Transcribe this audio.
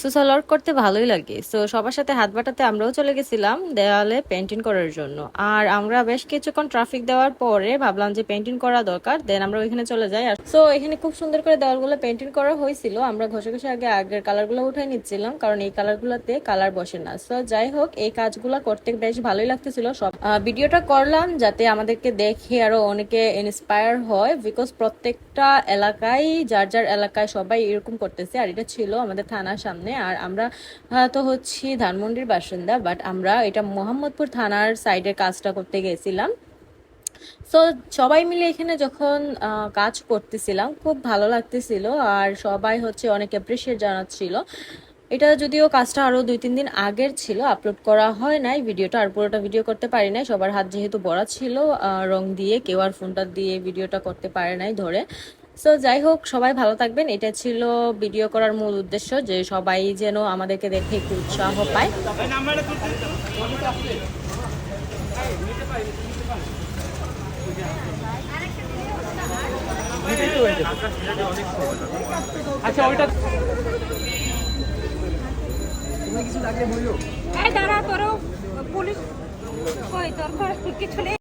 So salwar করতে ভালোই লাগে। সো সবার সাথে হাত বাটাতে আমরাও চলে গেছিলাম দেওয়ালে পেন্টিং করার জন্য। আর আমরা বেশ কিছুক্ষণ ট্রাফিক দেওয়ার পরে ভাবলাম যে পেন্টিং করা দরকার দেন আমরা ওইখানে চলে যাই। আর সো এখানে খুব সুন্দর করে দেওয়ালগুলো পেন্টিং করা হয়েছিল। আমরা ঘষে ঘষে আগে আগের কালারগুলো উঠাই নিচ্ছিলাম, কারণ এই কালারগুলোতে কালার বসে না। সো যাই হোক, এই কাজগুলো করতে বেশ ভালোই লাগতেছিল সব। ভিডিওটা করলাম যাতে আমাদেরকে দেখে আরও অনেকে ইন্সপায়ার হয় বিকজ প্রত্যেকটা এলাকায়, যার যার এলাকায় সবাই এরকম করতেছে। আর এটা ছিল আমাদের থানার সামনে। আর আমরা তো হচ্ছি ধানমন্ডির বাসিন্দা বাট আমরা এটা মোহাম্মদপুর থানার সাইডের কাজটা করতে গেছিলাম। সো সবাই মিলে এখানে যখন কাজ করতেছিলাম, খুব ভালো লাগতেছিল। আর সবাই হচ্ছে অনেক অ্যাপ্রিসিয়েট জানাচ্ছিল। এটা যদিও কাজটা আরও দুই তিন দিন আগের ছিল আপলোড করা হয় নাই, ভিডিওটা আর পুরোটা ভিডিও করতে পারি নাই। সবার হাত যেহেতু বড়া ছিল রং দিয়ে কেউ আর ফোনটা দিয়ে ভিডিওটা করতে পারে নাই ধরে। সো যাই হোক সবাই ভালো থাকবেন। এটা ছিল ভিডিও করার মূল উদ্দেশ্য যে সবাই যেন আমাদেরকে দেখে একটু উৎসাহ পায়। আচ্ছা ওইটা এই দাঁড়া তোরও পুলিশ কই তোর কিছু নেই।